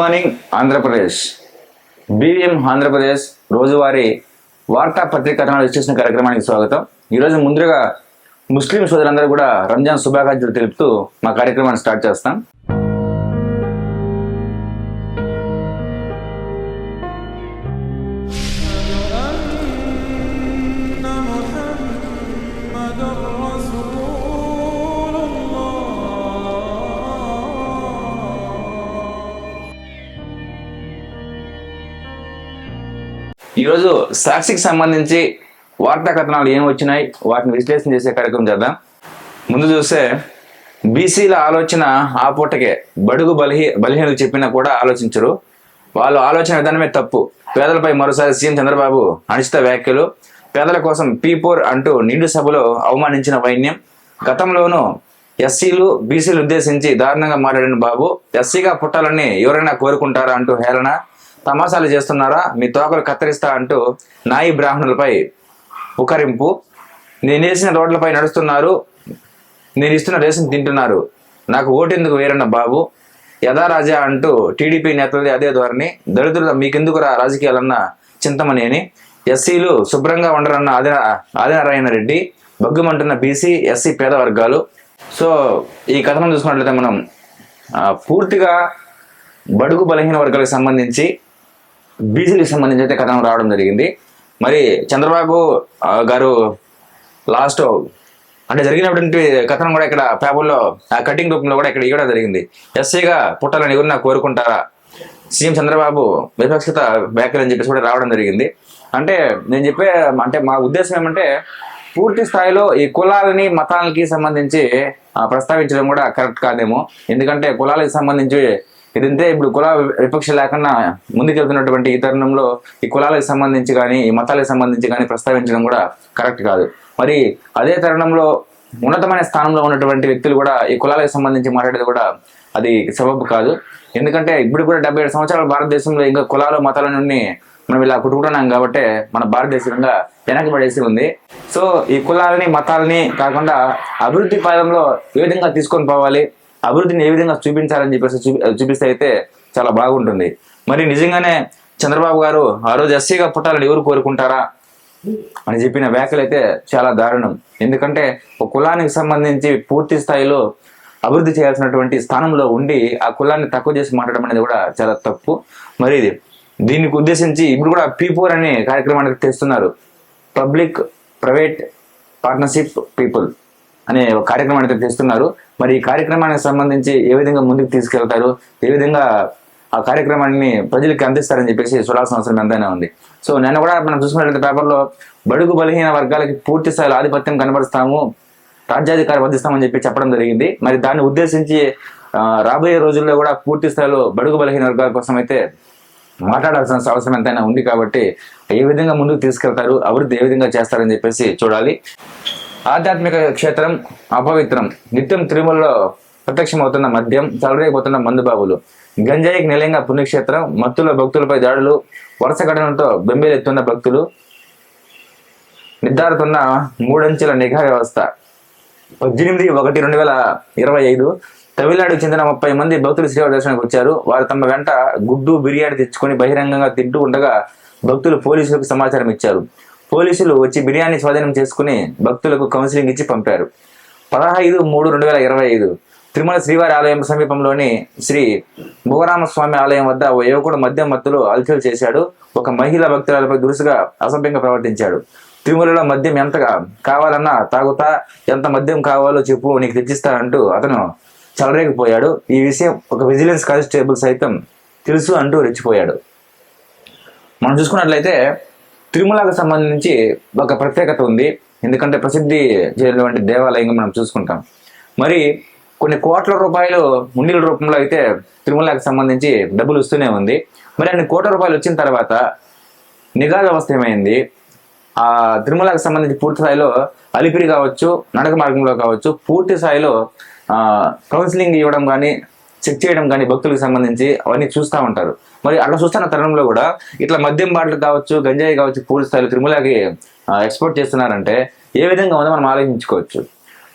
Morning Andhra Pradesh. BVM Andhra Pradesh రోజువారీ వార్తా పత్రిక కథనాలు విశ్లేషణ కార్యక్రమానికి స్వాగతం. ఈరోజు ముందుగా ముస్లిం సోదరులందరూ కూడా రంజాన్ శుభాకాంక్షలు తెలుపుతూ మా కార్యక్రమాన్ని స్టార్ట్ చేస్తాం. ఈరోజు సాక్షికి సంబంధించి వార్తా కథనాలు ఏం వచ్చినాయి వాటిని విశ్లేషణ చేసే కార్యక్రమం చేద్దాం. ముందు చూస్తే బీసీల ఆలోచన ఆ పూటకే బడుగు బలహీ బలహీనలు చెప్పినా కూడా ఆలోచించరు. వాళ్ళు ఆలోచన విధానమే తప్పు. పేదలపై మరోసారి సీఎం చంద్రబాబు అనిశ్చిత వ్యాఖ్యలు పేదల కోసం పీపోర్ అంటూ నిండు సభలో అవమానించిన వైన్యం గతంలోనూ ఎస్సీలు బీసీలు ఉద్దేశించి దారుణంగా మాట్లాడిన బాబు ఎస్సీగా పుట్టాలని ఎవరైనా కోరుకుంటారా అంటూ హేళన తమాషాలు చేస్తున్నారా? మీ తోకలు కత్తిరిస్తా అంటూ నాయి బ్రాహ్మణులపై ఉకరింపు. నేను వేసిన రోడ్లపై నడుస్తున్నారు. నేను ఇస్తున్న రేషన్ తింటున్నారు. నాకు ఓటెందుకు వేరన్న బాబు? యథారాజా అంటూ టీడీపీ నేతలది అదే ధోరణి. దళితులు మీకెందుకురా రాజకీయాలన్న చింతమనేని. ఎస్సీలు శుభ్రంగా ఉండరన్న ఆది ఆదినారాయణ రెడ్డి బగ్గుమంటున్న బీసీ ఎస్సీ పేద వర్గాలు సో ఈ కథనం చూసుకున్నట్లయితే మనం పూర్తిగా బడుగు బలహీన వర్గాలకు సంబంధించి బీసీలకు సంబంధించి అయితే కథనం రావడం జరిగింది. మరి చంద్రబాబు గారు లాస్ట్ అంటే జరిగినటువంటి కథనం కూడా ఇక్కడ పేపర్లో ఆ కటింగ్ రూపంలో కూడా ఇక్కడ ఇవ్వడం జరిగింది. ఎస్సీగా పుట్టాలని ఎవరు నాకు కోరుకుంటారా? సీఎం చంద్రబాబు విపక్షత వ్యాఖ్యలు అని చెప్పేసి కూడా రావడం జరిగింది. అంటే నేను చెప్పే అంటే మా ఉద్దేశం ఏమంటే పూర్తి స్థాయిలో ఈ కులాలని మతాలకి సంబంధించి ప్రస్తావించడం కూడా కరెక్ట్ కాదేమో. ఎందుకంటే కులాలకు సంబంధించి ఇదంతే ఇప్పుడు కుల విపక్ష లేకుండా ముందుకెళ్తున్నటువంటి ఈ తరుణంలో ఈ కులాలకు సంబంధించి కానీ ఈ మతాలకు సంబంధించి కానీ ప్రస్తావించడం కూడా కరెక్ట్ కాదు. మరి అదే తరుణంలో ఉన్నతమైన స్థానంలో ఉన్నటువంటి వ్యక్తులు కూడా ఈ కులాలకు సంబంధించి మాట్లాడేది కూడా అది సబబు కాదు. ఎందుకంటే ఇప్పుడు కూడా డెబ్బై ఏడు సంవత్సరాల భారతదేశంలో ఇంకా కులాలు మతాల నుండి మనం ఇలా కుట్టుకుంటున్నాం కాబట్టి మన భారతదేశంగా వెనకబడేసి ఉంది. సో ఈ కులాలని మతాలని కాకుండా అభివృద్ధి పాదంలో ఏ విధంగా తీసుకొని పోవాలి? అభివృద్ధిని ఏ విధంగా చూపించాలని చెప్పేసి చూపిస్తే అయితే చాలా బాగుంటుంది. మరి నిజంగానే చంద్రబాబు గారు ఆ రోజు ఎస్సీగా పుట్టాలని ఎవరు కోరుకుంటారా అని చెప్పిన వ్యాఖ్యలు అయితే చాలా దారుణం. ఎందుకంటే ఒక కులానికి సంబంధించి పూర్తి స్థాయిలో అభివృద్ధి చేయాల్సినటువంటి స్థానంలో ఉండి ఆ కులాన్ని తక్కువ చేసి మాట్లాడడం అనేది కూడా చాలా తప్పు. మరి ఇది దీనికి ఉద్దేశించి ఇప్పుడు కూడా పీపోర్ అనే కార్యక్రమానికి తెస్తున్నారు పబ్లిక్ ప్రైవేట్ పార్ట్నర్షిప్ పీపుల్. అనే ఒక కార్యక్రమాన్ని అయితే తెస్తున్నారు మరి ఈ కార్యక్రమానికి సంబంధించి ఏ విధంగా ముందుకు తీసుకెళ్తారు? ఏ విధంగా ఆ కార్యక్రమాన్ని ప్రజలకి అందిస్తారని చెప్పేసి చూడాల్సిన అవసరం ఎంతైనా ఉంది. సో నేను కూడా మనం చూసుకున్నట్లయితే పేపర్లో బడుగు బలహీన వర్గాలకి పూర్తి స్థాయిలో ఆధిపత్యం కనబరుస్తాము రాజ్యాధికారం వధిస్తామని చెప్పి చెప్పడం జరిగింది. మరి దాన్ని ఉద్దేశించి రాబోయే రోజుల్లో కూడా పూర్తి స్థాయిలో బడుగు బలహీన వర్గాల కోసం అయితే మాట్లాడాల్సిన అవసరం ఎంతైనా ఉంది కాబట్టి ఏ విధంగా ముందుకు తీసుకెళ్తారు అభివృద్ధి ఏ విధంగా చేస్తారని చెప్పేసి చూడాలి. ఆధ్యాత్మిక క్షేత్రం అపవిత్రం. నిత్యం తిరుమలలో ప్రత్యక్షమవుతున్న మద్యం చలరేగిపోతున్న మందుబాబులు. గంజాయికి నిలయంగా పుణ్యక్షేత్రం మత్తుల భక్తులపై దాడులు వరుస ఘటనలతో బెంబేలెత్తున్న భక్తులు నిర్ధారుతున్న మూడంచెల నిఘా వ్యవస్థ. పద్దెనిమిది ఒకటి రెండు వేల ఇరవై ఐదు తమిళనాడుకు చెందిన ముప్పై మంది భక్తులు శ్రీవారి దర్శనానికి వచ్చారు. వారు తమ వెంట గుడ్డు బిర్యానీ తెచ్చుకొని బహిరంగంగా తింటూ ఉండగా భక్తులు పోలీసులకు సమాచారం ఇచ్చారు. పోలీసులు వచ్చి బిర్యానీ స్వాధీనం చేసుకుని భక్తులకు కౌన్సిలింగ్ ఇచ్చి పంపారు. పదహైదు మూడు రెండు వేల ఇరవై ఐదు తిరుమల శ్రీవారి ఆలయం సమీపంలోని శ్రీ భువరామస్వామి ఆలయం వద్ద ఓ యువకుడు మద్యం మత్తులో అల్చలు చేశాడు. ఒక మహిళా భక్తురాలపై దురుసుగా అసభ్యంగా ప్రవర్తించాడు. తిరుమలలో మద్యం ఎంత కావాలన్నా తాగుతా ఎంత మద్యం కావాలో చెప్పు నీకు తెచ్చిస్తానంటూ అతను చలరేకపోయాడు ఈ విషయం ఒక విజిలెన్స్ కానిస్టేబుల్ సైతం తెలుసు అంటూ రెచ్చిపోయాడు. మనం చూసుకున్నట్లయితే తిరుమలకు సంబంధించి ఒక ప్రత్యేకత ఉంది. ఎందుకంటే ప్రసిద్ధి చెందినటువంటి దేవాలయంగా మనం చూసుకుంటాం. మరి కొన్ని కోట్ల రూపాయలు ఉండీల రూపంలో అయితే తిరుమలకు సంబంధించి డబ్బులు వస్తూనే ఉంది. మరి అన్ని కోట్ల రూపాయలు వచ్చిన తర్వాత నిఘా వ్యవస్థ ఏమైంది? ఆ తిరుమలకు సంబంధించి పూర్తి స్థాయిలో అలిపిరి కావచ్చు నడక మార్గంలో కావచ్చు పూర్తి స్థాయిలో కౌన్సిలింగ్ ఇవ్వడం కానీ చెక్ చేయడం కానీ భక్తులకు సంబంధించి అవన్నీ చూస్తూ ఉంటారు. మరి అట్లా చూస్తున్న తరుణంలో కూడా ఇట్లా మద్యం బాటలు కావచ్చు గంజాయి కావచ్చు పూర్తి స్థాయిలో తిరుమలకి ఎక్స్పోర్ట్ చేస్తున్నారంటే ఏ విధంగా ఉందో మనం ఆలోచించుకోవచ్చు.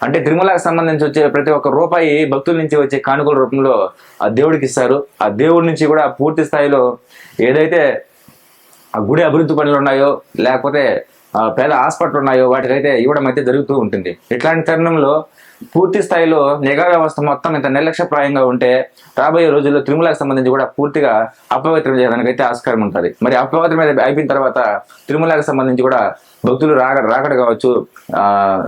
అంటే తిరుమలకి సంబంధించి వచ్చే ప్రతి ఒక్క రూపాయి భక్తుల నుంచి వచ్చే కానుకల రూపంలో ఆ దేవుడికి ఇస్తారు. ఆ దేవుడి నుంచి కూడా పూర్తి స్థాయిలో ఏదైతే ఆ గుడి అభివృద్ధి పనులు ఉన్నాయో లేకపోతే పేద హాస్పిటల్ ఉన్నాయో వాటికైతే ఇవ్వడం అయితే జరుగుతూ ఉంటుంది. ఇట్లాంటి తరుణంలో పూర్తి స్థాయిలో నిఘా వ్యవస్థ మొత్తం ఇంత నిర్లక్ష్యప్రాయంగా ఉంటే రాబోయే రోజుల్లో తిరుమలకు సంబంధించి కూడా పూర్తిగా అపవిత్రం చేయడానికి అయితే ఆస్కారం ఉంటుంది. మరి అపవిత్రం మీద అయిపోయిన తర్వాత తిరుమలకు సంబంధించి కూడా భక్తులు రాక రాకడ కావచ్చు ఆ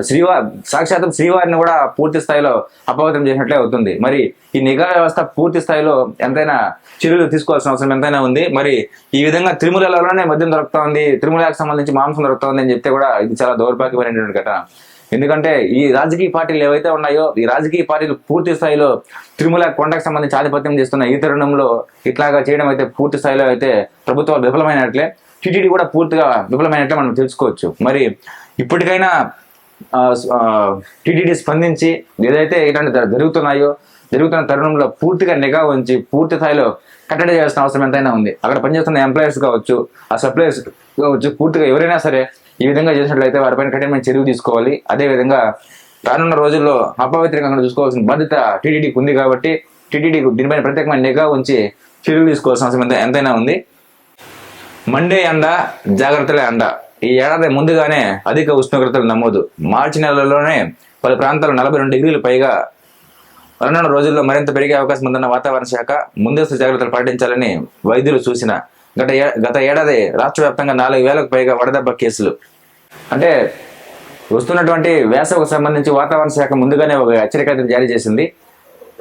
శ్రీవారి సాక్షాత్ శ్రీవారిని కూడా పూర్తి స్థాయిలో అపవిత్రం చేసినట్లే అవుతుంది. మరి ఈ నిఘా వ్యవస్థ పూర్తి స్థాయిలో ఎంతైనా చర్యలు తీసుకోవాల్సిన అవసరం ఎంతైనా ఉంది. మరి ఈ విధంగా తిరుమలలోనే మద్యం దొరుకుతా ఉంది. తిరుమలకు సంబంధించి మాంసం దొరుకుతా ఉంది అని చెప్తే కూడా ఇది చాలా దౌర్భాగ్యమైనటువంటి ఘటన. ఎందుకంటే ఈ రాజకీయ పార్టీలు ఏవైతే ఉన్నాయో ఈ రాజకీయ పార్టీలు పూర్తి స్థాయిలో తిరుమల కొండకు సంబంధించి ఆధిపత్యం చేస్తున్న ఈ తరుణంలో ఇట్లాగా చేయడం అయితే పూర్తి స్థాయిలో అయితే ప్రభుత్వాలు విఫలమైనట్లే. టీటీడీ కూడా పూర్తిగా విఫలమైనట్లే మనం తెలుసుకోవచ్చు. మరి ఇప్పటికైనా టీటీడీ స్పందించి ఏదైతే ఇలాంటి జరుగుతున్నాయో జరుగుతున్న తరుణంలో పూర్తిగా నిఘా ఉంచి పూర్తి స్థాయిలో కట్టడి చేయాల్సిన అవసరం ఎంతైనా ఉంది. అక్కడ పనిచేస్తున్న ఎంప్లాయీస్ కావచ్చు ఆ సప్లయర్స్ కావచ్చు పూర్తిగా ఎవరైనా సరే ఈ విధంగా చేసినట్లయితే వారిపైన కఠినమైన చర్యలు తీసుకోవాలి. అదే విధంగా రానున్న రోజుల్లో అపవిత్రంగా చూసుకోవాల్సిన బాధ్యత టీటీడీకి ఉంది కాబట్టి టీటీడీకి దీనిపైన ప్రత్యేకమైన నిఘా ఉంచి చర్యలు తీసుకోవాల్సిన అవసరం ఎంత- ఎంతైనా ఉంది. మండే ఎండ జాగ్రత్తలే ఎండ ఈ ఏడాది ముందుగానే అధిక ఉష్ణోగ్రతలు నమోదు. మార్చి నెలలోనే పలు ప్రాంతాలు నలభై రెండు డిగ్రీలు పైగా రానున్న రోజుల్లో మరింత పెరిగే అవకాశం ఉందన్న వాతావరణ శాఖ ముందస్తు జాగ్రత్తలు పాటించాలని వైద్యులు సూచన గత గత ఏడాది రాష్ట్ర వ్యాప్తంగా నాలుగు వేలకు పైగా వడదెబ్బ కేసులు. అంటే వస్తున్నటువంటి వేసవికి సంబంధించి వాతావరణ శాఖ ముందుగానే ఒక హెచ్చరిక జారీ చేసింది.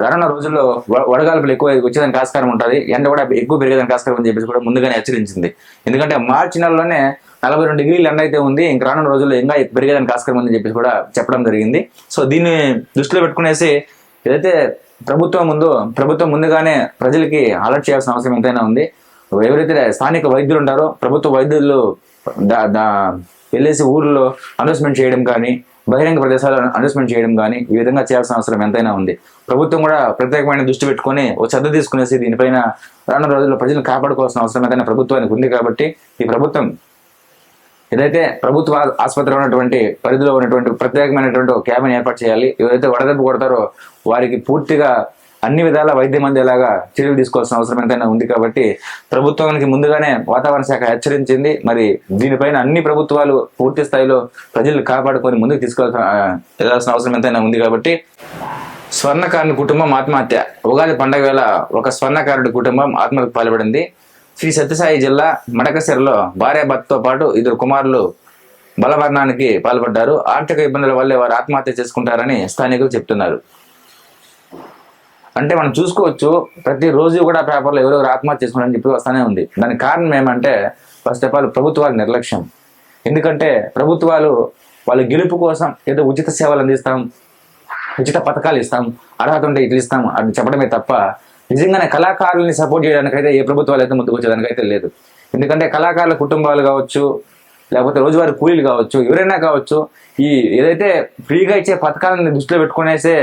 రానున్న రోజుల్లో వడగాల్పులు ఎక్కువ వచ్చేదానికి ఆస్కారం ఉంటుంది. ఎండ కూడా ఎక్కువ పెరిగేదానికి ఆస్కారం అని చెప్పేసి కూడా ముందుగానే హెచ్చరించింది. ఎందుకంటే మార్చి నెలలోనే నలభై రెండు డిగ్రీలు ఎండ అయితే ఉంది. ఇంకా రానున్న రోజుల్లో ఇంకా పెరిగేదానికి ఆస్కారం ఉందని చెప్పేసి కూడా చెప్పడం జరిగింది. సో దీన్ని దృష్టిలో పెట్టుకునేసి ఏదైతే ప్రభుత్వం ముందు ప్రభుత్వం ముందుగానే ప్రజలకి అలర్ట్ చేయాల్సిన అవసరం ఎంతైనా ఉంది. ఎవరైతే స్థానిక వైద్యులు ఉంటారో ప్రభుత్వ వైద్యులు దా- దా- వెళ్ళేసి ఊర్లో అనౌన్స్మెంట్ చేయడం కానీ బహిరంగ ప్రదేశాల్లో అనౌన్స్మెంట్ చేయడం కానీ ఈ విధంగా చేయాల్సిన అవసరం ఎంతైనా ఉంది. ప్రభుత్వం కూడా ప్రత్యేకమైన దృష్టి పెట్టుకొని ఒక శ్రద్ధ తీసుకునేసి దీనిపైన రానున్న రోజుల్లో ప్రజలను కాపాడుకోవాల్సిన అవసరం ఏదైనా ప్రభుత్వానికి ఉంది కాబట్టి ఈ ప్రభుత్వం ఏదైతే ప్రభుత్వ ఆసుపత్రిలో ఉన్నటువంటి పరిధిలో ఉన్నటువంటి ప్రత్యేకమైనటువంటి క్యాబిన్ ఏర్పాటు చేయాలి ఎవరైతే వడదెబ్బ కొడతారో వారికి పూర్తిగా అన్ని విధాల వైద్యం అందేలాగా చర్యలు తీసుకోవాల్సిన అవసరం ఎంతైనా ఉంది కాబట్టి ప్రభుత్వానికి ముందుగానే వాతావరణ శాఖ హెచ్చరించింది. మరి దీనిపైన అన్ని ప్రభుత్వాలు పూర్తి స్థాయిలో ప్రజలు కాపాడుకొని ముందుకు తీసుకోవాల్సిన వెళ్ళాల్సిన అవసరం ఎంతైనా ఉంది కాబట్టి స్వర్ణకారుని కుటుంబం ఆత్మహత్య. ఉగాది పండగ వేళ ఒక స్వర్ణకారుడి కుటుంబం ఆత్మహత్యకు పాల్పడింది. శ్రీ సత్యసాయి జిల్లా మడకసిరలో భార్య భర్తతో పాటు ఇద్దరు కుమారులు బలవర్ణానికి పాల్పడ్డారు. ఆర్థిక ఇబ్బందుల వల్లే వారు ఆత్మహత్య చేసుకుంటారని స్థానికులు చెప్తున్నారు. అంటే మనం చూసుకోవచ్చు ప్రతి రోజు కూడా పేపర్లో ఎవరెవరు ఆత్మహత్య చేసుకున్నారని చెప్పి వస్తానే ఉంది. దానికి కారణం ఏమంటే ఫస్ట్ ఆఫ్ ఆల్ ప్రభుత్వాల నిర్లక్ష్యం. ఎందుకంటే ప్రభుత్వాలు వాళ్ళ గెలుపు కోసం ఏదో ఉచిత సేవలు అందిస్తాం ఉచిత పథకాలు ఇస్తాం అర్హత ఉంటే ఇట్లు ఇస్తాం అది చెప్పడమే తప్ప నిజంగానే కళాకారుల్ని సపోర్ట్ చేయడానికైతే ఏ ప్రభుత్వాలు అయితే ముందుకు వచ్చేదానికైతే లేదు. ఎందుకంటే కళాకారుల కుటుంబాలు కావచ్చు లేకపోతే రోజువారి కూలీలు కావచ్చు ఎవరైనా కావచ్చు ఈ ఏదైతే ఫ్రీగా ఇచ్చే పథకాలను దృష్టిలో పెట్టుకునేసే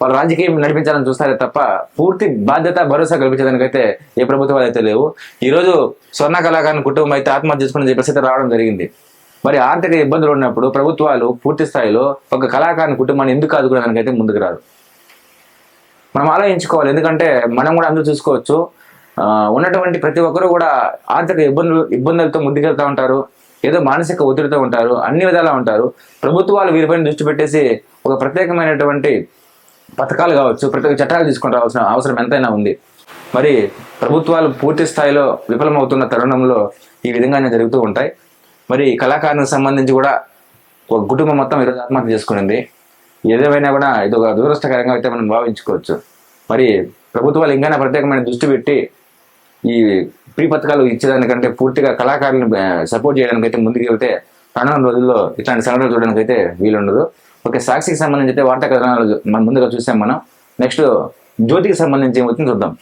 వాళ్ళు రాజకీయం నడిపించాలని చూస్తారే తప్ప పూర్తి బాధ్యత భరోసా కల్పించడానికైతే ఏ ప్రభుత్వాలు అయితే లేవు. ఈరోజు స్వర్ణ కళాకారుని కుటుంబం అయితే ఆత్మహత్య చేసుకునే పరిస్థితి రావడం జరిగింది. మరి ఆర్థిక ఇబ్బందులు ఉన్నప్పుడు ప్రభుత్వాలు పూర్తి స్థాయిలో ఒక కళాకారుని కుటుంబాన్ని ఎందుకు ఆదుకోవడానికి అయితే ముందుకు రాదు మనం ఆలోచించుకోవాలి. ఎందుకంటే మనం కూడా అందరూ చూసుకోవచ్చు. ఉన్నటువంటి ప్రతి ఒక్కరూ కూడా ఆర్థిక ఇబ్బందులు ఇబ్బందులతో ముందుకెళ్తూ ఉంటారు. ఏదో మానసిక ఒత్తిడితో ఉంటారు. అన్ని విధాలా ఉంటారు. ప్రభుత్వాలు వీరిపైన దృష్టి పెట్టేసి ఒక ప్రత్యేకమైనటువంటి పథకాలు కావచ్చు ప్రత్యేక చట్టాలు తీసుకొని రావాల్సిన అవసరం ఎంతైనా ఉంది. మరి ప్రభుత్వాలు పూర్తి స్థాయిలో విఫలమవుతున్న తరుణంలో ఈ విధంగానే జరుగుతూ ఉంటాయి. మరి కళాకారునికి సంబంధించి కూడా ఒక కుటుంబం మొత్తం ఈరోజు ఆత్మహత్య చేసుకునింది. ఏదేమైనా కూడా ఇది ఒక దురదృష్టకరంగా అయితే మనం భావించుకోవచ్చు. మరి ప్రభుత్వాలు ఇంకా ప్రత్యేకమైన దృష్టి పెట్టి ఈ ప్రీ పథకాలు ఇచ్చేదానికంటే పూర్తిగా కళాకారులను సపోర్ట్ చేయడానికి అయితే ముందుకు వెళ్తే రానున్న రోజుల్లో ఇట్లాంటి సంఘటనలు చూడడానికి అయితే వీలుండదు. ఓకే సాక్షికి సంబంధించి అయితే వార్తా కథనాలు మనం ముందుగా చూసాం మనం. నెక్స్ట్ జ్యోతికి సంబంధించి ఏమవుతుంది చూద్దాం.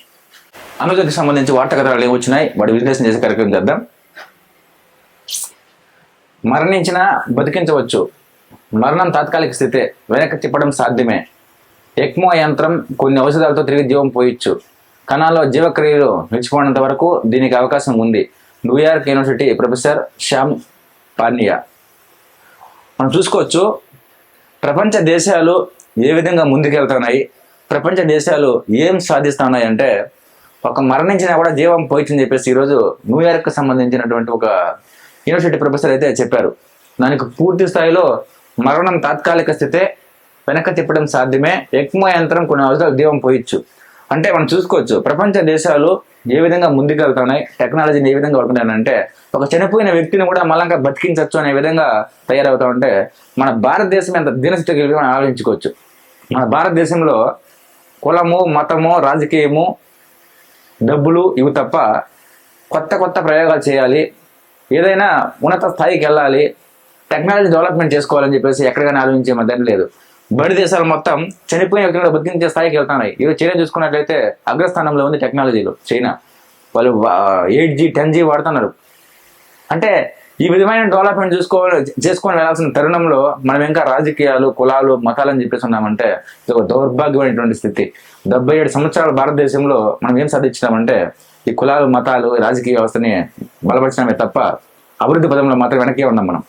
అనుజ్యోతికి సంబంధించి వార్తా కథనాలు ఏమి వచ్చినాయి? వాటి విశ్లేషణ చేసే కార్యక్రమం చేద్దాం. మరణించినా బతికించవచ్చు. మరణం తాత్కాలిక స్థితే వెనక్కి తిప్పడం సాధ్యమే. ఎక్మో యంత్రం కొన్ని ఔషధాలతో తిరిగి జీవం పోయొచ్చు. కణాల్లో జీవక్రియలు నిలిచిపోయినంత వరకు దీనికి అవకాశం ఉంది. New York university professor Sam Parnia మనం చూసుకోవచ్చు ప్రపంచ దేశాలు ఏ విధంగా ముందుకెళ్తున్నాయి ప్రపంచ దేశాలు ఏం సాధిస్తున్నాయి అంటే ఒక మరణించినా కూడా జీవం పోయిందని చెప్పేసి ఈరోజు న్యూయార్క్ సంబంధించినటువంటి ఒక యూనివర్సిటీ ప్రొఫెసర్ అయితే చెప్పారు. దానికి పూర్తి స్థాయిలో మరణం తాత్కాలిక స్థితే వెనక్కి తిప్పడం సాధ్యమే. ఎక్కువ యంత్రం కొన్ని అవసరాలు దీవం పోయొచ్చు. అంటే మనం చూసుకోవచ్చు ప్రపంచ దేశాలు ఏ విధంగా ముందుకెళ్తున్నాయి టెక్నాలజీని ఏ విధంగా వాడుకుంటానంటే ఒక చనిపోయిన వ్యక్తిని కూడా మళ్ళంగా బతికించవచ్చు అనే విధంగా తయారవుతా ఉంటే మన భారతదేశం ఎంత దీనస్థితికి మనం ఆలోచించుకోవచ్చు. మన భారతదేశంలో కులము మతము రాజకీయము డబ్బులు ఇవి తప్ప కొత్త కొత్త ప్రయోగాలు చేయాలి. ఏదైనా ఉన్నత స్థాయికి వెళ్ళాలి. టెక్నాలజీ డెవలప్మెంట్ చేసుకోవాలని చెప్పేసి ఎక్కడికైనా ఆలోచించే మధ్య లేదు. బడి దేశాలు మొత్తం చనిపోయిన వ్యక్తులు బతికించే స్థాయికి వెళ్తున్నాయి. ఈరోజు చైనా చూసుకున్నట్లయితే అగ్రస్థానంలో ఉంది టెక్నాలజీలో చైనా. వాళ్ళు ఎయిట్ జీ టెన్ జీ వాడుతున్నారు. అంటే ఈ విధమైన డెవలప్మెంట్ చూసుకోవాలి చేసుకొని వెళ్ళాల్సిన తరుణంలో మనం ఇంకా రాజకీయాలు కులాలు మతాలు అని చెప్పేసి ఉన్నామంటే ఇది ఒక దౌర్భాగ్యమైనటువంటి స్థితి. డెబ్బై ఏడు సంవత్సరాల భారతదేశంలో మనం ఏం సాధించినామంటే ఈ కులాలు మతాలు రాజకీయ వ్యవస్థని బలపరిచినామే తప్ప అభివృద్ధి పదంలో మాత్రం వెనకే ఉన్నాం మనం.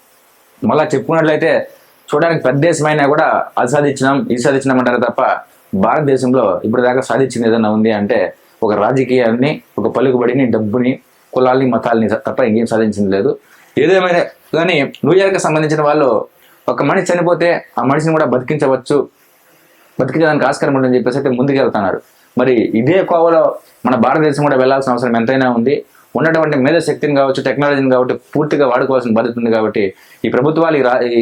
మళ్ళా చెప్పుకున్నట్లయితే చూడడానికి పెద్ద దేశమైనా కూడా అది సాధించినాం ఇది సాధించినాం అంటారు తప్ప భారతదేశంలో ఇప్పుడు దాకా సాధించింది ఏదైనా ఉంది అంటే ఒక రాజకీయాన్ని ఒక పలుకుబడిని డబ్బుని కులాల్ని మతాల్ని తప్ప ఇంకేం సాధించింది లేదు. ఏదేమైనా కానీ న్యూయార్క్కి సంబంధించిన వాళ్ళు ఒక మనిషి చనిపోతే ఆ మనిషిని కూడా బతికించవచ్చు బతికించడానికి ఆస్కారం ఉందని చెప్పేసి అయితే ముందుకెళ్తున్నారు. మరి ఇదే కోవలో మన భారతదేశం కూడా వెళ్ళాల్సిన అవసరం ఎంతైనా ఉంది. ఉన్నటువంటి మేధశక్తిని కావచ్చు టెక్నాలజీని కాబట్టి పూర్తిగా వాడుకోవాల్సిన బాధ్యత ఉంది కాబట్టి ఈ ప్రభుత్వాలు ఈ రా- ఈ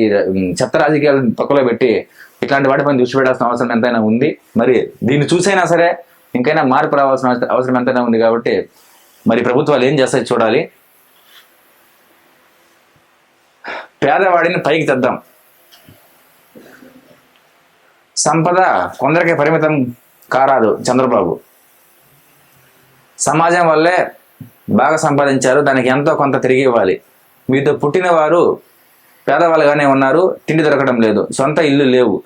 చెత్త రాజకీయాలను పక్కలో పెట్టి ఇట్లాంటి వాటిపై దృష్టి పెట్టాల్సిన అవసరం ఎంతైనా ఉంది. మరి దీన్ని చూసైనా సరే ఇంకైనా మార్పు రావాల్సిన అవసరం ఎంతైనా ఉంది కాబట్టి మరి ప్రభుత్వాలు ఏం చేస్తాయి చూడాలి. పేదవాడిని పైకి తెద్దాం. సంపద కొందరికే పరిమితం కారాదు చంద్రబాబు. సమాజం వల్లే బాగా సంపాదించారు దానికి ఎంతో కొంత తిరిగి ఇవ్వాలి. మీతో పుట్టిన వారు పేదవాళ్ళుగానే ఉన్నారు తిండి దొరకడం లేదు సొంత ఇల్లు లేవు.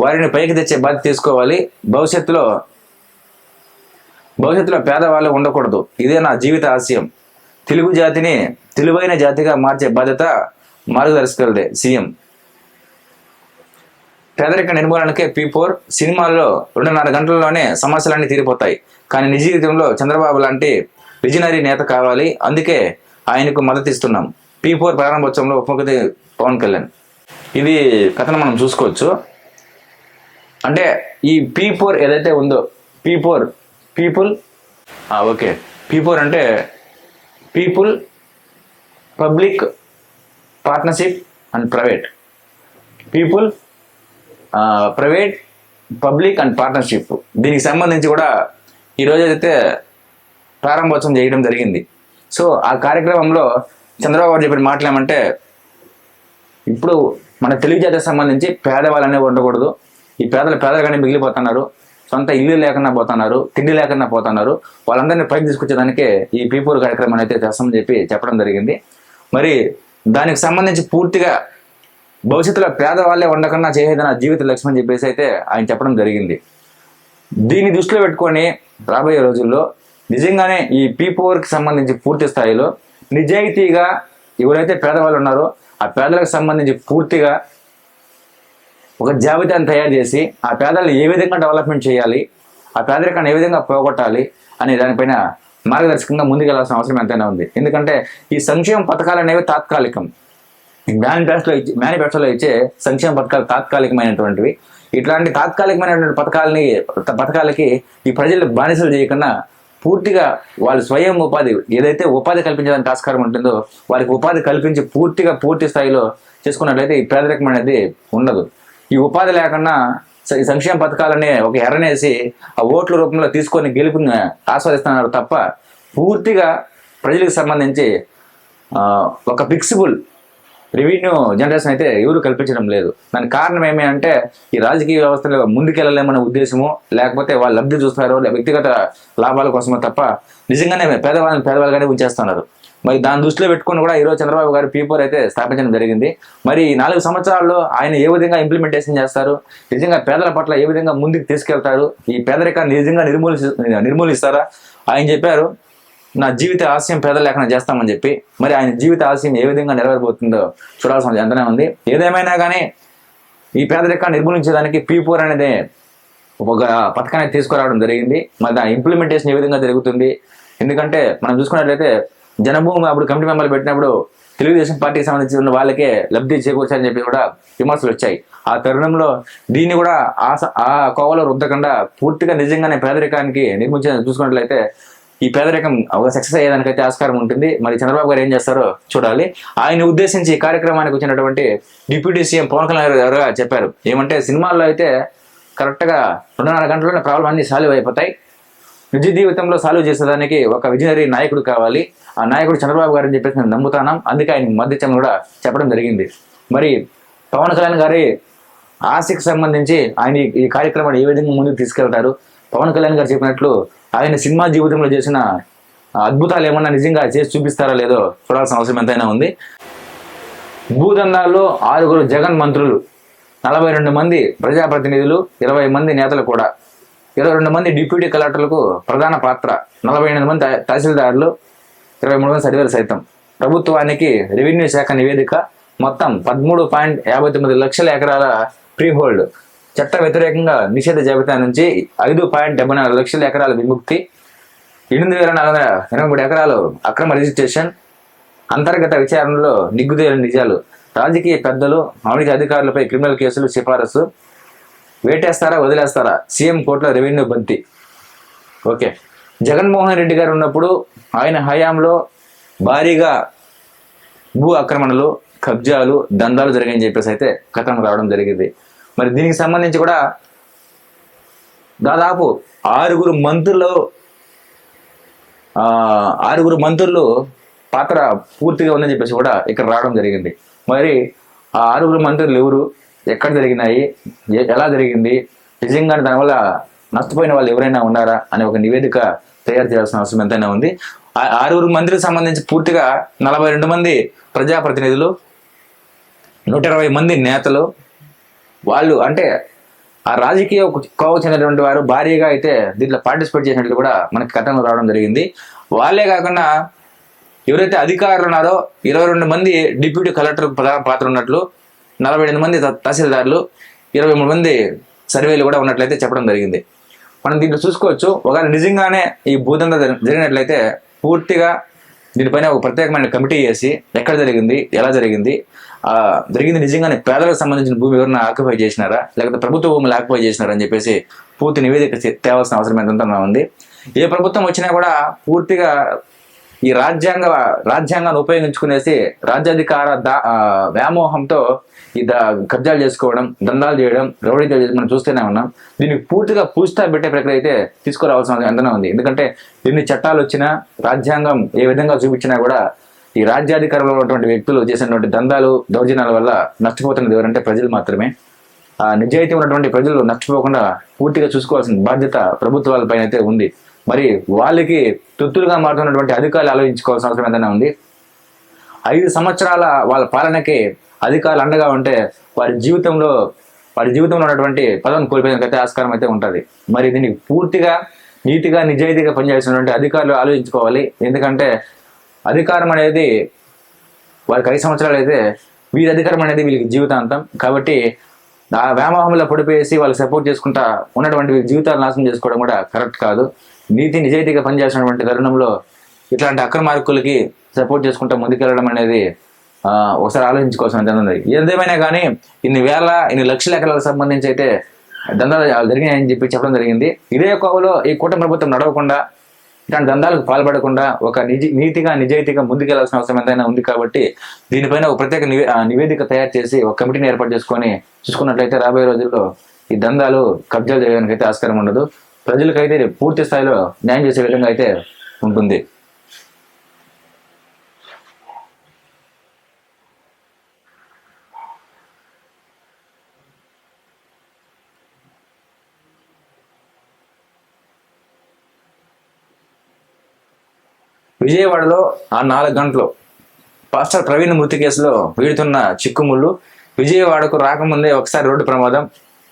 వారిని పైకి తెచ్చే బాధ్యత తీసుకోవాలి. భవిష్యత్తులో భవిష్యత్తులో పేదవాళ్ళు ఉండకూడదు. ఇదే నా జీవిత ఆశయం. తెలుగు జాతిని తెలివైన జాతిగా మార్చే బాధ్యత మార్గదర్శకులదే సీఎం. పేదరిక నిర్మూలనకే పీ ఫోర్ సినిమాల్లో రెండున్నర గంటల్లోనే సమస్యలన్నీ తీరిపోతాయి. కానీ నిజ జీవితంలో చంద్రబాబు లాంటి విజనరీ నేత కావాలి. అందుకే ఆయనకు మద్దతు ఇస్తున్నాం. పీ ఫోర్ ప్రారంభోత్సవంలో ఉప ముఖ్యమంత్రి పవన్ కళ్యాణ్. ఇది కథను మనం చూసుకోవచ్చు. అంటే ఈ పీ ఫోర్ ఏదైతే ఉందో P four people okay. P four అంటే people public partnership and private people private public and partnership దీనికి సంబంధించి కూడా ఈరోజు అయితే ప్రారంభోత్సవం చేయడం జరిగింది. సో ఆ కార్యక్రమంలో చంద్రబాబు గారు చెప్పిన మాటలు ఏమంటే ఇప్పుడు మన తెలుగు జాతికి సంబంధించి పేదవాళ్ళు అనేవి ఉండకూడదు. ఈ పేదలు పేదలుగానే మిగిలిపోతున్నారు. సొంత ఇల్లు లేకుండా పోతున్నారు తిండి లేకుండా పోతున్నారు. వాళ్ళందరినీ పైకి తీసుకొచ్చేదానికే ఈ పీపూర్ కార్యక్రమం అయితే చేస్తామని చెప్పి చెప్పడం జరిగింది. మరి దానికి సంబంధించి పూర్తిగా భవిష్యత్తులో పేదవాళ్ళే ఉండకుండా చేసేది నా జీవిత లక్ష్యం అని చెప్పేసి అయితే ఆయన చెప్పడం జరిగింది. దీన్ని దృష్టిలో పెట్టుకొని రాబోయే రోజుల్లో నిజంగానే ఈ పీపోర్కి సంబంధించి పూర్తి స్థాయిలో నిజాయితీగా ఎవరైతే పేదవాళ్ళు ఉన్నారో ఆ పేదలకు సంబంధించి పూర్తిగా ఒక జాబితాను తయారు చేసి ఆ పేదలను ఏ విధంగా డెవలప్మెంట్ చేయాలి ఆ పేదరికాన్ని ఏ విధంగా పోగొట్టాలి అనే దానిపైన మార్గదర్శకంగా ముందుకెళ్ళాల్సిన అవసరం ఎంతైనా ఉంది. ఎందుకంటే ఈ సంక్షేమ పథకాలు అనేవి తాత్కాలికం. మేనిఫెస్టోలో ఇచ్చే మేనిఫెస్టోలో ఇచ్చే సంక్షేమ పథకాలు తాత్కాలికమైనటువంటివి. ఇట్లాంటి తాత్కాలికమైనటువంటి పథకాలని పథకాలకి ఈ ప్రజలు బానిసలు చేయకుండా పూర్తిగా వాళ్ళు స్వయం ఉపాధి ఏదైతే ఉపాధి కల్పించడానికి ఆస్కారం ఉంటుందో వారికి ఉపాధి కల్పించి పూర్తిగా పూర్తి స్థాయిలో చేసుకున్నట్లయితే ఈ పేదరికం అనేది ఉండదు. ఈ ఉపాధి లేకుండా ఈ సంక్షేమ పథకాలనే ఒక ఎర్రనేసి ఆ ఓట్ల రూపంలో తీసుకొని గెలుపుని ఆస్వాదిస్తున్నారు తప్ప పూర్తిగా ప్రజలకు సంబంధించి ఒక ఫిక్సిబుల్ రెవెన్యూ జనరేషన్ అయితే ఎవరు కల్పించడం లేదు. దానికి కారణం ఏమి అంటే ఈ రాజకీయ వ్యవస్థలో ముందుకెళ్ళలేమనే ఉద్దేశము లేకపోతే వాళ్ళు లబ్ధి చూస్తారు వ్యక్తిగత లాభాల కోసమే తప్ప నిజంగానే పేదవాళ్ళని పేదవాళ్ళగానే ఉంచేస్తున్నారు. మరి దాని దృష్టిలో పెట్టుకొని కూడా ఈరోజు చంద్రబాబు గారు పీపర్ అయితే స్థాపించడం జరిగింది. మరి ఈ నాలుగు సంవత్సరాల్లో ఆయన ఏ విధంగా ఇంప్లిమెంటేషన్ చేస్తారు? నిజంగా పేదల పట్ల ఏ విధంగా ముందుకు తీసుకెళ్తారు? ఈ పేదరికాన్ని నిజంగా నిర్మూలి నిర్మూలిస్తారా? ఆయన చెప్పారు నా జీవిత ఆశయం పేదలు లేకుండా చేస్తామని చెప్పి మరి ఆయన జీవిత ఆశయం ఏ విధంగా నెరవేరబోతుందో చూడాల్సిన ఎంతనే ఉంది. ఏదేమైనా కానీ ఈ పేదరికాన్ని నిర్మూలించేదానికి పీ ఫోర్ అనేది ఒక పథకాన్ని తీసుకురావడం జరిగింది. మరి దాని ఇంప్లిమెంటేషన్ ఏ విధంగా జరుగుతుంది? ఎందుకంటే మనం చూసుకున్నట్లయితే జనభూమి అప్పుడు కమిటీ మెంబర్లు పెట్టినప్పుడు తెలుగుదేశం పార్టీకి సంబంధించిన వాళ్ళకే లబ్ధి చేకూర్చాలని చెప్పి కూడా విమర్శలు వచ్చాయి. ఆ తరుణంలో దీన్ని కూడా ఆ కోవలో రుద్దకుండా పూర్తిగా నిజంగానే పేదరికానికి నిర్మించిన చూసుకున్నట్లయితే ఈ పేదరికం ఒక సక్సెస్ అయ్యేదానికైతే ఆస్కారం ఉంటుంది. మరి చంద్రబాబు గారు ఏం చేస్తారో చూడాలి. ఆయన ఉద్దేశించి ఈ కార్యక్రమానికి వచ్చినటువంటి డిప్యూటీ సీఎం పవన్ కళ్యాణ్ గారు చెప్పారు. ఏమంటే సినిమాల్లో అయితే కరెక్ట్గా రెండున్నర గంటల్లోనే ప్రాబ్లం అన్ని సాల్వ్ అయిపోతాయి. నిజ జీవితంలో సాల్వ్ చేసేదానికి ఒక విజనరీ నాయకుడు కావాలి. ఆ నాయకుడు చంద్రబాబు గారు అని చెప్పేసి నేను నమ్ముతాను అందుకే ఆయన మద్దతు కూడా చెప్పడం జరిగింది. మరి పవన్ కళ్యాణ్ గారి ఆశకు సంబంధించి ఆయన ఈ- ఈ కార్యక్రమాన్ని ఏ విధంగా ముందుకు తీసుకెళ్తారు? పవన్ కళ్యాణ్ గారు చెప్పినట్లు ఆయన సినిమా జీవితంలో చేసిన అద్భుతాలు ఏమన్నా నిజంగా చేసి చూపిస్తారా లేదో చూడాల్సిన అవసరం ఎంతైనా ఉంది. భూదందాల్లో ఆరుగురు జగన్ మంత్రులు నలభై రెండు మంది ప్రజాప్రతినిధులు ఇరవై మంది నేతలు కూడా. ఇరవై రెండు మంది డిప్యూటీ కలెక్టర్లకు ప్రధాన పాత్ర నలభై ఎనిమిది మంది తహసీల్దారులు ఇరవై మూడు మంది సర్వేలు సైతం. ప్రభుత్వానికి రెవెన్యూ శాఖ నివేదిక మొత్తం పదమూడు పాయింట్ యాభై తొమ్మిది లక్షల ఎకరాల ఫ్రీ హోల్డ్ చట్ట వ్యతిరేకంగా నిషేధ జాబితా నుంచి ఐదు పాయింట్ డెబ్బై నాలుగు లక్షల ఎకరాల విముక్తి ఎనిమిది వేల నాలుగు వందల ఎనభై మూడు ఎకరాలు అక్రమ రిజిస్ట్రేషన్ అంతర్గత విచారణలో నిగ్గుదేలిన నిజాలు. రాజకీయ పెద్దలు అవినీతి అధికారులపై క్రిమినల్ కేసులు సిఫారసు. వేటేస్తారా వదిలేస్తారా? సీఎం కోర్టులో రెవెన్యూ బంతి. ఓకే. జగన్మోహన్ రెడ్డి గారు ఉన్నప్పుడు ఆయన హయాంలో భారీగా భూ ఆక్రమణలు కబ్జాలు దందాలు జరిగాయని చెప్పేసి అయితే కథనం రావడం జరిగింది. మరి దీనికి సంబంధించి కూడా దాదాపు ఆరుగురు మంత్రులు ఆరుగురు మంత్రులు పాత్ర పూర్తిగా ఉందని చెప్పేసి కూడా ఇక్కడ రావడం జరిగింది. మరి ఆ ఆరుగురు మంత్రులు ఎవరు ఎక్కడ జరిగినాయి ఎలా జరిగింది నిజంగా దానివల్ల నష్టపోయిన వాళ్ళు ఎవరైనా ఉన్నారా అనే ఒక నివేదిక తయారు చేయాల్సిన అవసరం ఎంతైనా ఉంది. ఆ ఆరుగురు మంత్రికి సంబంధించి పూర్తిగా నలభై రెండు మంది ప్రజాప్రతినిధులు నూట ఇరవై మంది నేతలు వాళ్ళు అంటే ఆ రాజకీయ కోవ చెందినటువంటి వారు భారీగా అయితే దీంట్లో పార్టిసిపేట్ చేసినట్లు కూడా మనకి కథనం రావడం జరిగింది. వాళ్ళే కాకుండా ఎవరైతే అధికారులు ఉన్నారో ఇరవై రెండు మంది డిప్యూటీ కలెక్టర్ ప్రధాన పాత్ర ఉన్నట్లు నలభై ఎనిమిది మంది త- తహసీల్దార్లు ఇరవై మూడు మంది సర్వేలు కూడా ఉన్నట్లయితే చెప్పడం జరిగింది. మనం దీంట్లో చూసుకోవచ్చు ఒకవేళ నిజంగానే ఈ భూదంద జరిగినట్లయితే పూర్తిగా దీనిపైన ఒక ప్రత్యేకమైన కమిటీ చేసి ఎక్కడ జరిగింది ఎలా జరిగింది జరిగింది నిజంగానే పేదలకు సంబంధించిన భూమి ఎవరైనా ఆక్యుపై చేసినారా? లేకపోతే ప్రభుత్వ భూములు ఆక్యుపై చేసినారా అని చెప్పేసి పూర్తి నివేదిక తేవాల్సిన అవసరం ఎంతైనా ఉంది. ఏ ప్రభుత్వం వచ్చినా కూడా పూర్తిగా ఈ రాజ్యాంగ రాజ్యాంగాన్ని ఉపయోగించుకునేసి రాజ్యాధికార దా వ్యామోహంతో ఈ ద కబ్జాలు చేసుకోవడం దందాలు చేయడం రౌడీ చేయడం మనం చూస్తూనే ఉన్నాం. దీనికి పూర్తిగా పూస్తా పెట్టే ప్రక్రియ అయితే తీసుకురావాల్సిన ఎంతనే ఉంది. ఎందుకంటే ఎన్ని చట్టాలు వచ్చినా రాజ్యాంగం ఏ విధంగా చూపించినా కూడా ఈ రాజ్యాధికారంలో ఉన్నటువంటి వ్యక్తులు చేసినటువంటి దందాలు దౌర్జన్యాల వల్ల నష్టపోతున్నది ఎవరంటే ప్రజలు మాత్రమే. ఆ నిజాయితీ ఉన్నటువంటి ప్రజలు నష్టపోకుండా పూర్తిగా చూసుకోవాల్సిన బాధ్యత ప్రభుత్వాలపైన అయితే ఉంది. మరి వాళ్ళకి తొత్తులుగా మారుతున్నటువంటి అధికారులు ఆలోచించుకోవాల్సిన అవసరం ఏదైనా ఉంది? ఐదు సంవత్సరాల వాళ్ళ పాలనకి అధికారులు అండగా ఉంటే వారి జీవితంలో వారి జీవితంలో ఉన్నటువంటి పదవిని కోల్పోయినకైతే ఆస్కారం అయితే ఉంటుంది. మరి దీనికి పూర్తిగా నీతిగా నిజాయితీగా పనిచేసినటువంటి అధికారులు ఆలోచించుకోవాలి. ఎందుకంటే అధికారం అనేది వారికి ఐదు సంవత్సరాలు అయితే వీరి అధికారం అనేది వీళ్ళకి జీవితాంతం. కాబట్టి ఆ వ్యామోహంలో పడిపోయేసి వాళ్ళు సపోర్ట్ చేసుకుంటా ఉన్నటువంటి జీవితాలు నాశనం చేసుకోవడం కూడా కరెక్ట్ కాదు. నీతి నిజాయితీగా పనిచేసినటువంటి తరుణంలో ఇట్లాంటి అక్రమార్కులకి సపోర్ట్ చేసుకుంటా ముందుకెళ్ళడం అనేది ఒకసారి ఆలోచించుకోవాల్సిన ఉంది. ఏదేమైనా కానీ ఇన్ని వేల ఇన్ని లక్షల ఎకరాలకు సంబంధించి అయితే దందాలు జరిగినాయని చెప్పి చెప్పడం జరిగింది. ఇదే కోవలో ఈ కూటమి ప్రభుత్వం నడవకుండా ఇలాంటి దందాలకు పాల్పడకుండా ఒక నిజ నీతిగా నిజాయితీగా ముందుకెళ్ళాల్సిన అవసరం ఎంతైనా ఉంది కాబట్టి దీనిపైన ఒక ప్రత్యేక నివే నివేదిక తయారు చేసి ఒక కమిటీని ఏర్పాటు చేసుకొని చూసుకున్నట్లయితే రాబోయే రోజుల్లో ఈ దందాలు కబ్జాలు చేయడానికి అయితే ఆస్కారం ఉండదు. ప్రజలకైతే పూర్తి స్థాయిలో న్యాయం చేసే విధంగా అయితే ఉంటుంది. విజయవాడలో ఆ నాలుగు గంటలు పాస్టర్ ప్రవీణ్ మృతి కేసులో వీడుతున్న చిక్కుముళ్ళు విజయవాడకు రాకముందే ఒకసారి రోడ్డు ప్రమాదం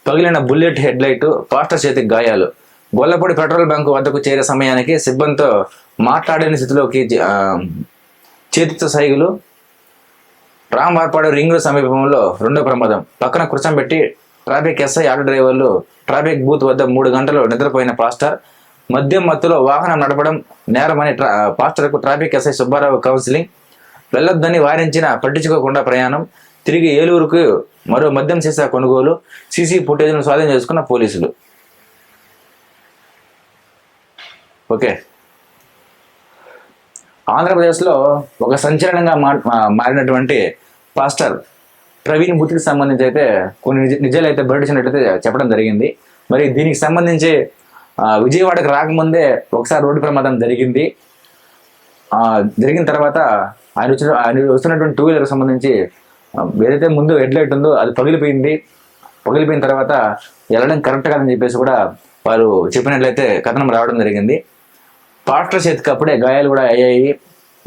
పగిలిన బుల్లెట్ హెడ్లైట్ పాస్టర్ చేతికి గాయాలు. గొల్లపూడి పెట్రోల్ బంక్ వద్దకు చేరే సమయానికి సిబ్బందితో మాట్లాడని స్థితిలోకి చేతితో సైగులు. రామవార్పాడు రింగ్ సమీపంలో రెండో ప్రమాదం. పక్కన కూర్చోబెట్టి ట్రాఫిక్ ఎస్ఐ ఆటో డ్రైవర్లు ట్రాఫిక్ బూత్ వద్ద మూడు గంటలు నిద్రపోయిన పాస్టర్ మద్యం మత్తులో వాహనం నడపడం నేరమని ట్రా పాస్టర్కు ట్రాఫిక్ ఎస్ఐ సుబ్బారావు కౌన్సిలింగ్. వెళ్ళొద్దని వారించిన పట్టించుకోకుండా ప్రయాణం. తిరిగి ఏలూరుకు మరో మద్యం సీసా కొనుగోలు సీసీ ఫుటేజ్ను స్వాధీనం చేసుకున్న పోలీసులు. ఓకే. ఆంధ్రప్రదేశ్లో ఒక సంచలనంగా మా- మారినటువంటి పాస్టర్ ప్రవీణ్ బుత్కి సంబంధించి అయితే కొన్ని నిజ నిజాలు అయితే బయటచ్చినట్టయితే చెప్పడం జరిగింది. మరి దీనికి సంబంధించి విజయవాడకు రాకముందే ఒకసారి రోడ్డు ప్రమాదం జరిగింది. జరిగిన తర్వాత ఆయన వచ్చిన ఆయన వస్తున్నటువంటి టూ వీలర్ సంబంధించి ఏదైతే ముందు హెడ్ లైట్ ఉందో అది పగిలిపోయింది. పగిలిపోయిన తర్వాత వెళ్ళడం కరెక్ట్ కాదని చెప్పేసి కూడా వారు చెప్పినట్లయితే కథనం రావడం జరిగింది. పాస్టర్ చేతికి అప్పుడే గాయాలు కూడా అయ్యాయి.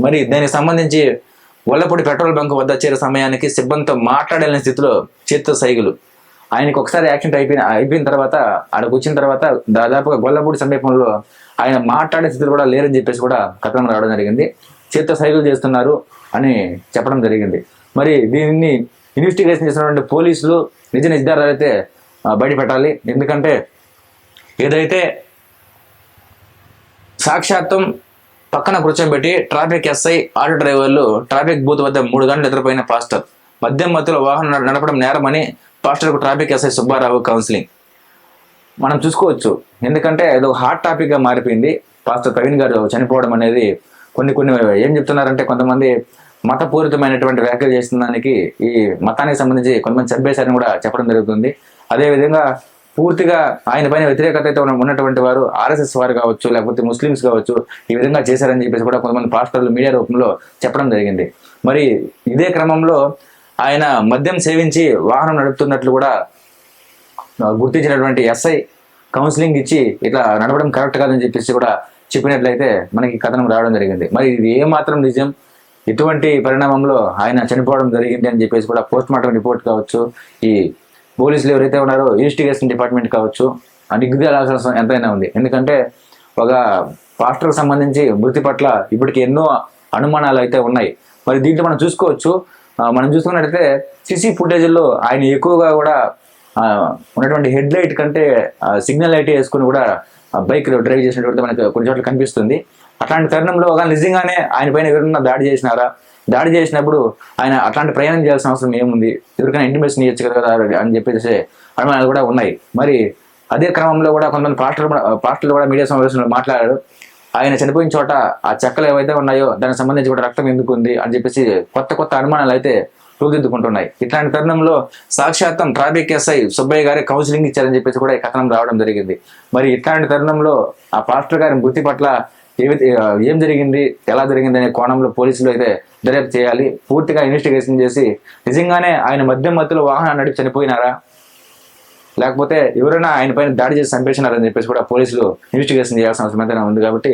మరి దానికి సంబంధించి వల్లపూడి పెట్రోల్ బంక్ వద్ద చేరే సమయానికి సిబ్బందితో మాట్లాడలేని స్థితిలో చేత్తో సైగులు. ఆయనకు ఒకసారి యాక్సిడెంట్ అయిపోయిన అయిపోయిన తర్వాత ఆడకు వచ్చిన తర్వాత దాదాపుగా గొల్లపూడి సమీపంలో ఆయన మాట్లాడే స్థితిలో కూడా లేరని చెప్పేసి కూడా కథనం రావడం జరిగింది. చేత్తో సైకిల్ చేస్తున్నారు అని చెప్పడం జరిగింది. మరి దీన్ని ఇన్వెస్టిగేషన్ చేసినటువంటి పోలీసులు నిజ నిర్ధారాలు అయితే బయటపెట్టాలి. బయట పెట్టాలి ఎందుకంటే ఏదైతే సాక్షాత్తం పక్కన కూర్చోబెట్టి traffic SI auto drivers traffic booth వద్ద మూడు గంటలు నిద్రపోయిన పాస్టర్ మద్యం మత్తులో వాహనం నడపడం నేరమని పాస్టర్కు ట్రాఫిక్ ఎస్ఐ సుబ్బారావు కౌన్సిలింగ్ మనం చూసుకోవచ్చు. ఎందుకంటే అది ఒక హాట్ టాపిక్గా మారిపోయింది. పాస్టర్ ప్రవీణ్ గారు చనిపోవడం అనేది కొన్ని కొన్ని ఏం చెప్తున్నారంటే కొంతమంది మతపూరితమైనటువంటి వ్యాఖ్యలు చేసిన దానికి ఈ మతానికి సంబంధించి కొంతమంది చంపేశారని కూడా చెప్పడం జరుగుతుంది. అదేవిధంగా పూర్తిగా ఆయన పైన వ్యతిరేకత అయితే ఉన్నటువంటి వారు ఆర్ఎస్ఎస్ వారు కావచ్చు లేకపోతే ముస్లిమ్స్ కావచ్చు ఈ విధంగా చేశారని చెప్పేసి కూడా కొంతమంది పాస్టర్లు మీడియా రూపంలో చెప్పడం జరిగింది. మరి ఇదే క్రమంలో ఆయన మద్యం సేవించి వాహనం నడుపుతున్నట్లు కూడా గుర్తించినటువంటి ఎస్ఐ కౌన్సిలింగ్ ఇచ్చి ఇట్లా నడవడం కరెక్ట్ కాదని చెప్పేసి కూడా చెప్పినట్లయితే మనకి కథనం రావడం జరిగింది. మరి ఇది ఏమాత్రం నిజం? ఇటువంటి పరిణామంలో ఆయన చనిపోవడం జరిగింది అని చెప్పేసి కూడా పోస్ట్ మార్టం రిపోర్ట్ కావచ్చు ఈ పోలీసులు ఎవరైతే ఉన్నారో ఇన్వెస్టిగేషన్ డిపార్ట్మెంట్ కావచ్చు ఆ ఎంతైనా ఉంది. ఎందుకంటే ఒక పాస్టర్కి సంబంధించి మృతి పట్ల ఇప్పటికి ఎన్నో అనుమానాలు అయితే ఉన్నాయి. మరి దీంట్లో మనం చూసుకోవచ్చు మనం చూసుకున్నట్లయితే సిసి ఫుటేజ్లో ఆయన ఎక్కువగా కూడా ఉన్నటువంటి హెడ్ లైట్ కంటే సిగ్నల్ లైట్ వేసుకుని కూడా బైక్ డ్రైవ్ చేసినటువంటి మనకు కొన్ని చోట్ల కనిపిస్తుంది. అట్లాంటి తరుణంలో ఒక నిజంగానే ఆయన పైన ఎవరైనా దాడి చేసినారా? దాడి చేసినప్పుడు ఆయన అట్లాంటి ప్రయాణం చేయాల్సిన అవసరం ఏముంది? ఎవరికైనా ఇంటిమేషన్ ఇవ్వచ్చు కదా అని చెప్పేసి అనుమానాలు కూడా ఉన్నాయి. మరి అదే క్రమంలో కూడా కొంతమంది పాస్టర్లు కూడా- పాస్టర్లు కూడా మీడియా సమావేశంలో మాట్లాడారు. ఆయన చనిపోయిన చోట ఆ చెక్కలు ఏవైతే ఉన్నాయో దానికి సంబంధించి కూడా రక్తం ఎందుకు ఉంది అని చెప్పేసి కొత్త కొత్త అనుమానాలు అయితే రూపుదిద్దుకుంటున్నాయి. ఇట్లాంటి తరుణంలో సాక్షాత్తం ట్రాఫిక్ ఎస్ఐ సుబ్బయ్య గారి కౌన్సిలింగ్ ఇచ్చారని చెప్పేసి కూడా ఈ కథనం రావడం జరిగింది. మరి ఇట్లాంటి తరుణంలో ఆ పాస్టర్ గారి మృతి పట్ల ఏం జరిగింది ఎలా జరిగింది అనే కోణంలో పోలీసులు అయితే దర్యాప్తు చేయాలి. పూర్తిగా ఇన్వెస్టిగేషన్ చేసి నిజంగానే ఆయన మధ్య మధ్యలో వాహనాన్ని నడిపి చనిపోయినారా? లేకపోతే ఎవరైనా ఆయన పైన దాడి చేసి చంపేసినారని చెప్పేసి కూడా పోలీసులు ఇన్వెస్టిగేషన్ చేయాల్సిన అవసరం అయితే ఉంది కాబట్టి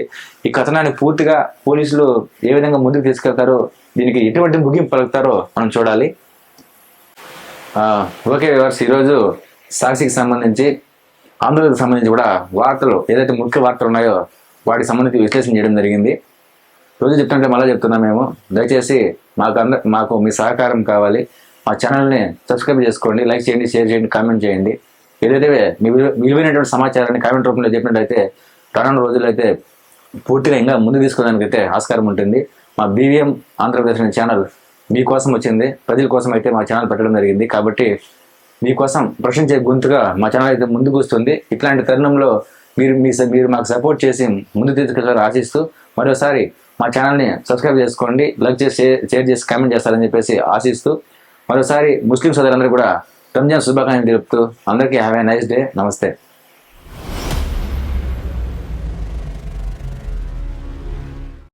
ఈ కథనాన్ని పూర్తిగా పోలీసులు ఏ విధంగా ముందుకు తీసుకెళ్తారో దీనికి ఎటువంటి ముగింపు పలుకుతారో మనం చూడాలి. ఓకే వివర్స్ ఈరోజు సాక్షికి సంబంధించి ఆంధ్రప్రదేశ్కి సంబంధించి కూడా వార్తలు ఏదైతే ముఖ్య వార్తలు ఉన్నాయో వాటికి సంబంధించి విశ్లేషణ చేయడం జరిగింది. రోజు చెప్తుంటే మళ్ళీ చెప్తున్నాం మేము. దయచేసి మాకు అంద మాకు మీ సహకారం కావాలి. మా ఛానల్ని సబ్స్క్రైబ్ చేసుకోండి లైక్ చేయండి షేర్ చేయండి కామెంట్ చేయండి. ఏదైతే మీ విలువైనటువంటి సమాచారాన్ని కామెంట్ రూపంలో చెప్పినట్టయితే రానున్న రోజుల్లో అయితే పూర్తిగా ఇంకా ముందు తీసుకోవడానికి అయితే ఆస్కారం ఉంటుంది. మా బీవీఎం ఆంధ్రప్రదేశ్ అనే ఛానల్ మీకోసం వచ్చింది. ప్రజల కోసం అయితే మా ఛానల్ పెట్టడం జరిగింది. కాబట్టి మీకోసం ప్రశ్నించే గొంతుగా మా ఛానల్ అయితే ముందుకు వస్తుంది. ఇట్లాంటి తరుణంలో మీరు మీ మీరు మాకు సపోర్ట్ చేసి ముందు తీసుకెళ్ళాలని ఆశిస్తూ మరోసారి మా ఛానల్ని సబ్స్క్రైబ్ చేసుకోండి. లైక్ చేసి షేర్- షేర్ చేసి కామెంట్ చేస్తారని చెప్పేసి ఆశిస్తూ మరోసారి ముస్లిం సోదరులందరూ కూడా రంజాన్ శుభాకాంక్షలు తెలుపుతూ అందరికీ హ్యావ్ ఏ నైస్ డే నమస్తే.